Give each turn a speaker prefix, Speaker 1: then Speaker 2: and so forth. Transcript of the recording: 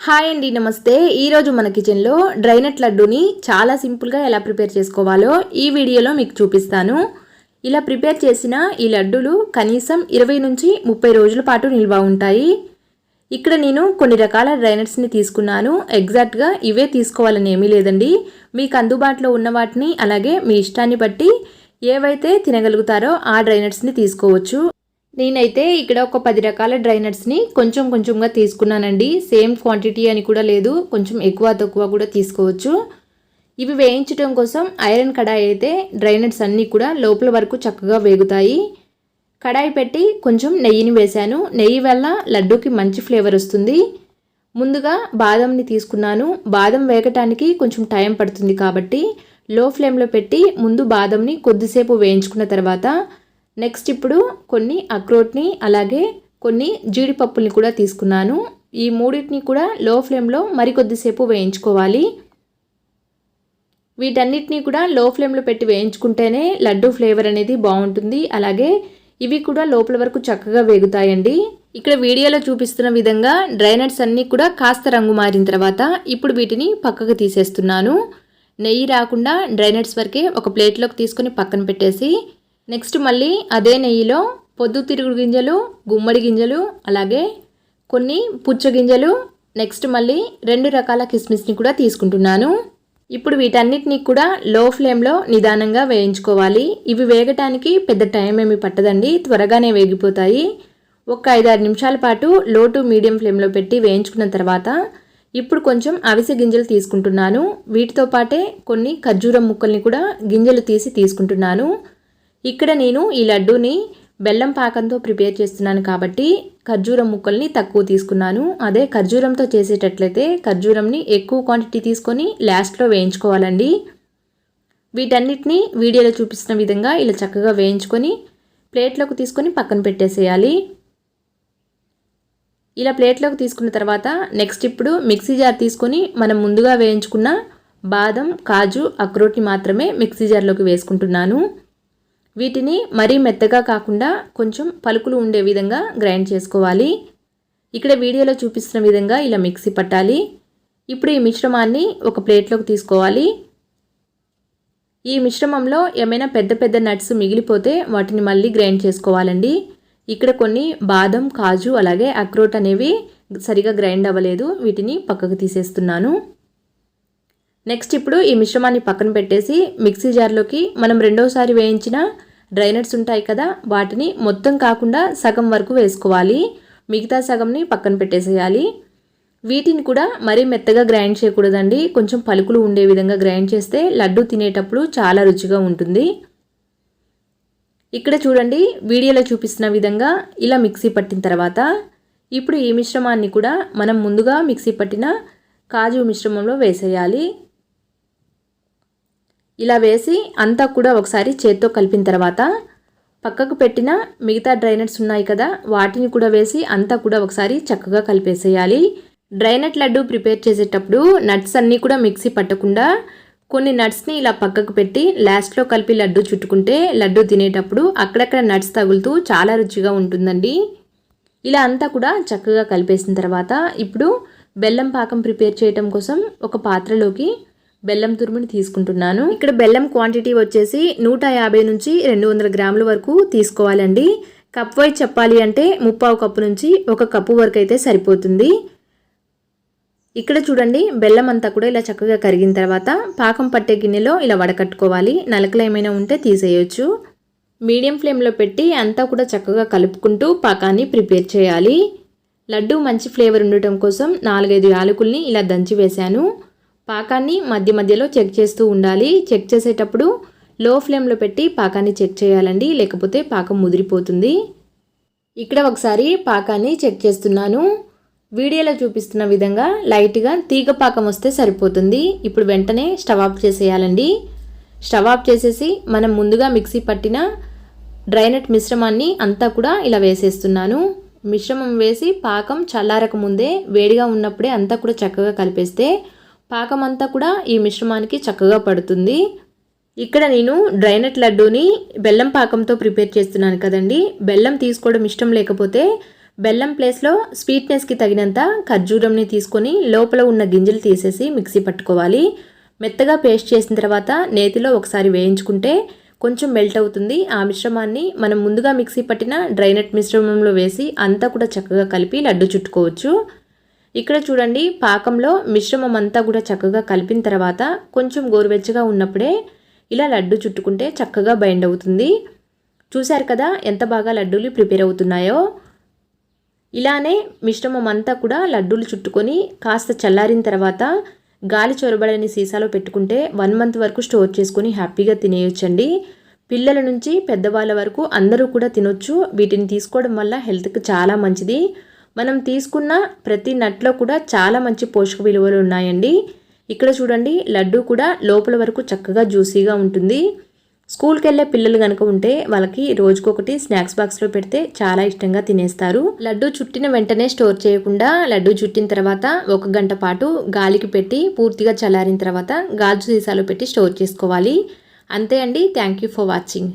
Speaker 1: Hi అండి నమస్తే. ఈరోజు మన కిచెన్లో డ్రైనట్ లడ్డూని చాలా సింపుల్గా ఎలా ప్రిపేర్ చేసుకోవాలో ఈ వీడియోలో మీకు చూపిస్తాను. ఇలా ప్రిపేర్ చేసిన ఈ లడ్డూలు కనీసం ఇరవై నుంచి ముప్పై రోజుల పాటు నిల్వ ఉంటాయి. ఇక్కడ నేను కొన్ని రకాల డ్రైనట్స్ని తీసుకున్నాను. ఎగ్జాక్ట్గా ఇవే తీసుకోవాలని ఏమీ లేదండి. మీకు అందుబాటులో ఉన్న వాటిని అలాగే మీ ఇష్టాన్ని బట్టి ఏవైతే తినగలుగుతారో ఆ డ్రైనట్స్ని తీసుకోవచ్చు. నేనైతే ఇక్కడ ఒక పది రకాల డ్రై నట్స్ని కొంచెం కొంచెంగా తీసుకున్నానండి. సేమ్ క్వాంటిటీ అని కూడా లేదు. కొంచెం ఎక్కువ తక్కువ కూడా తీసుకోవచ్చు. ఇవి వేయించడం కోసం ఐరన్ కడాయి అయితే డ్రై నట్స్ అన్నీ కూడా లోపల వరకు చక్కగా వేగుతాయి. కడాయి పెట్టి కొంచెం నెయ్యిని వేశాను. నెయ్యి వల్ల లడ్డూకి మంచి ఫ్లేవర్ వస్తుంది. ముందుగా బాదంని తీసుకున్నాను. బాదం వేగటానికి కొంచెం టైం పడుతుంది కాబట్టి లో ఫ్లేమ్లో పెట్టి ముందు బాదంని కొద్దిసేపు వేయించుకున్న తర్వాత నెక్స్ట్ ఇప్పుడు కొన్ని అక్రోట్ని అలాగే కొన్ని జీడిపప్పుల్ని కూడా తీసుకున్నాను. ఈ మూడింటిని కూడా లో ఫ్లేమ్లో మరికొద్దిసేపు వేయించుకోవాలి. వీటన్నిటినీ కూడా లో ఫ్లేమ్లో పెట్టి వేయించుకుంటేనే లడ్డు ఫ్లేవర్ అనేది బాగుంటుంది. అలాగే ఇవి కూడా లోపల వరకు చక్కగా వేగుతాయండి. ఇక్కడ వీడియోలో చూపిస్తున్న విధంగా డ్రైనట్స్ అన్నీ కూడా కాస్త రంగు మారిన తర్వాత ఇప్పుడు వీటిని పక్కకు తీసేస్తున్నాను. నెయ్యి రాకుండా డ్రైనట్స్ వరకే ఒక ప్లేట్లోకి తీసుకొని పక్కన పెట్టేసి నెక్స్ట్ మళ్ళీ అదే నెయ్యిలో పొద్దుతిరుగుడు గింజలు గుమ్మడి గింజలు అలాగే కొన్ని పుచ్చ గింజలు. నెక్స్ట్ మళ్ళీ రెండు రకాల కిస్మిస్ని కూడా తీసుకుంటున్నాను. ఇప్పుడు వీటన్నిటినీ కూడా లో ఫ్లేమ్లో నిదానంగా వేయించుకోవాలి. ఇవి వేగటానికి పెద్ద టైం ఏమి పట్టదండి త్వరగానే వేగిపోతాయి. ఒక ఐదారు నిమిషాల పాటు లో టు మీడియం ఫ్లేమ్లో పెట్టి వేయించుకున్న తర్వాత ఇప్పుడు కొంచెం అవిసె గింజలు తీసుకుంటున్నాను. వీటితో పాటే కొన్ని ఖర్జూరం ముక్కల్ని కూడా గింజలు తీసి తీసుకుంటున్నాను. ఇక్కడ నేను ఈ లడ్డూని బెల్లం పాకంతో ప్రిపేర్ చేస్తున్నాను కాబట్టి ఖర్జూరం ముక్కల్ని తక్కువ తీసుకున్నాను. అదే ఖర్జూరంతో చేసేటట్లయితే ఖర్జూరంని ఎక్కువ క్వాంటిటీ తీసుకొని లాస్ట్లో వేయించుకోవాలండి. వీటన్నిటిని వీడియోలో చూపిస్తున్న విధంగా ఇలా చక్కగా వేయించుకొని ప్లేట్లోకి తీసుకొని పక్కన పెట్టేసేయాలి. ఇలా ప్లేట్లోకి తీసుకున్న తర్వాత నెక్స్ట్ ఇప్పుడు మిక్సీ జార్ తీసుకొని మనం ముందుగా వేయించుకున్న బాదం కాజు అక్రోట్ని మాత్రమే మిక్సీ జార్లోకి వేసుకుంటున్నాను. వీటిని మరీ మెత్తగా కాకుండా కొంచెం పలుకులు ఉండే విధంగా గ్రైండ్ చేసుకోవాలి. ఇక్కడ వీడియోలో చూపిస్తున్న విధంగా ఇలా మిక్సీ పట్టాలి. ఇప్పుడు ఈ మిశ్రమాన్ని ఒక ప్లేట్లోకి తీసుకోవాలి. ఈ మిశ్రమంలో ఏమైనా పెద్ద పెద్ద నట్స్ మిగిలిపోతే వాటిని మళ్ళీ గ్రైండ్ చేసుకోవాలండి. ఇక్కడ కొన్ని బాదం కాజు అలాగే అక్రోట్ అనేవి సరిగా గ్రైండ్ అవ్వలేదు. వీటిని పక్కకు తీసేస్తున్నాను. నెక్స్ట్ ఇప్పుడు ఈ మిశ్రమాన్ని పక్కన పెట్టేసి మిక్సీ జార్లోకి మనం రెండోసారి వేయించిన డ్రైనట్స్ ఉంటాయి కదా వాటిని మొత్తం కాకుండా సగం వరకు వేసుకోవాలి. మిగతా సగంని పక్కన పెట్టేసేయాలి. వీటిని కూడా మరీ మెత్తగా గ్రైండ్ చేయకూడదండి. కొంచెం పలుకులు ఉండే విధంగా గ్రైండ్ చేస్తే లడ్డు తినేటప్పుడు చాలా రుచిగా ఉంటుంది. ఇక్కడ చూడండి వీడియోలో చూపిస్తున్న విధంగా ఇలా మిక్సీ పట్టిన తర్వాత ఇప్పుడు ఈ మిశ్రమాన్ని కూడా మనం ముందుగా మిక్సీ పట్టిన కాజు మిశ్రమంలో వేసేయాలి. ఇలా వేసి అంతా కూడా ఒకసారి చేత్తో కలిపిన తర్వాత పక్కకు పెట్టిన మిగతా డ్రైనట్స్ ఉన్నాయి కదా వాటిని కూడా వేసి అంతా కూడా ఒకసారి చక్కగా కలిపేసేయాలి. డ్రైనట్ లడ్డు ప్రిపేర్ చేసేటప్పుడు నట్స్ అన్నీ కూడా మిక్సీ పట్టకుండా కొన్ని నట్స్ని ఇలా పక్కకు పెట్టి లాస్ట్లో కలిపి లడ్డు చుట్టుకుంటే లడ్డు తినేటప్పుడు అక్కడక్కడ నట్స్ తగులుతూ చాలా రుచిగా ఉంటుందండి. ఇలా అంతా కూడా చక్కగా కలిపేసిన తర్వాత ఇప్పుడు బెల్లం పాకం ప్రిపేర్ చేయటం కోసం ఒక పాత్రలోకి బెల్లం తురుముని తీసుకుంటున్నాను. ఇక్కడ బెల్లం క్వాంటిటీ వచ్చేసి నూట యాభై నుంచి రెండు వందల గ్రాముల వరకు తీసుకోవాలండి. కప్ వైజ్ చెప్పాలి అంటే ముప్పావు కప్పు నుంచి ఒక కప్పు వరకు అయితే సరిపోతుంది. ఇక్కడ చూడండి బెల్లం అంతా కూడా ఇలా చక్కగా కరిగిన తర్వాత పాకం పట్టే గిన్నెలో ఇలా వడకట్టుకోవాలి. నలకలు ఏమైనా ఉంటే తీసేయచ్చు. మీడియం ఫ్లేమ్లో పెట్టి అంతా కూడా చక్కగా కలుపుకుంటూ పాకాన్ని ప్రిపేర్ చేయాలి. లడ్డు మంచి ఫ్లేవర్ ఉండటం కోసం నాలుగైదు యాలకుల్ని ఇలా దంచి వేశాను. పాకాన్ని మధ్య మధ్యలో చెక్ చేస్తూ ఉండాలి. చెక్ చేసేటప్పుడు లో ఫ్లేమ్లో పెట్టి పాకాన్ని చెక్ చేయాలండి. లేకపోతే పాకం ముదిరిపోతుంది. ఇక్కడ ఒకసారి పాకాన్ని చెక్ చేస్తున్నాను. వీడియోలో చూపిస్తున్న విధంగా లైట్గా తీగ పాకం వస్తే సరిపోతుంది. ఇప్పుడు వెంటనే స్టవ్ ఆఫ్ చేసేయాలండి. స్టవ్ ఆఫ్ చేసేసి మనం ముందుగా మిక్సీ పట్టిన డ్రైనట్ మిశ్రమాన్ని అంతా కూడా ఇలా వేసేస్తున్నాను. మిశ్రమం వేసి పాకం చల్లారక ముందే వేడిగా ఉన్నప్పుడే అంతా కూడా చక్కగా కలిపేస్తే పాకం అంతా కూడా ఈ మిశ్రమానికి చక్కగా పడుతుంది. ఇక్కడ నేను డ్రైనట్ లడ్డూని బెల్లం పాకంతో ప్రిపేర్ చేస్తున్నాను కదండి. బెల్లం తీసుకోవడం ఇష్టం లేకపోతే బెల్లం ప్లేస్లో స్వీట్నెస్కి తగినంత ఖర్జూరంని తీసుకొని లోపల ఉన్న గింజలు తీసేసి మిక్సీ పట్టుకోవాలి. మెత్తగా పేస్ట్ చేసిన తర్వాత నేతిలో ఒకసారి వేయించుకుంటే కొంచెం మెల్ట్ అవుతుంది. ఆ మిశ్రమాన్ని మనం ముందుగా మిక్సీ పట్టిన డ్రైనట్ మిశ్రమంలో వేసి అంతా కూడా చక్కగా కలిపి లడ్డు చుట్టుకోవచ్చు. ఇక్కడ చూడండి పాకంలో మిశ్రమం అంతా కూడా చక్కగా కలిపిన తర్వాత కొంచెం గోరువెచ్చగా ఉన్నప్పుడే ఇలా లడ్డు చుట్టుకుంటే చక్కగా బైండ్ అవుతుంది. చూశారు కదా ఎంత బాగా లడ్డూలు ప్రిపేర్ అవుతున్నాయో? ఇలానే మిశ్రమం అంతా కూడా లడ్డూలు చుట్టుకొని కాస్త చల్లారిన తర్వాత గాలి చొరబడని సీసాలో పెట్టుకుంటే వన్ మంత్ వరకు స్టోర్ చేసుకొని హ్యాపీగా తినేయొచ్చండి. పిల్లల నుంచి పెద్దవాళ్ళ వరకు అందరూ కూడా తినొచ్చు. వీటిని తీసుకోవడం వల్ల హెల్త్కి చాలా మంచిది. మనం తీసుకున్న ప్రతి నట్లో కూడా చాలా మంచి పోషక విలువలు ఉన్నాయండి. ఇక్కడ చూడండి లడ్డు కూడా లోపల వరకు చక్కగా జ్యూసీగా ఉంటుంది. స్కూల్కి వెళ్ళే పిల్లలు కనుక ఉంటే వాళ్ళకి రోజుకొకటి స్నాక్స్ బాక్స్లో పెడితే చాలా ఇష్టంగా తినేస్తారు. లడ్డు చుట్టిన వెంటనే స్టోర్ చేయకుండా లడ్డు చుట్టిన తర్వాత ఒక గంట పాటు గాలికి పెట్టి పూర్తిగా చల్లారిన తర్వాత గాజు సీసాలో పెట్టి స్టోర్ చేసుకోవాలి. అంతే అండి. Thank you for watching.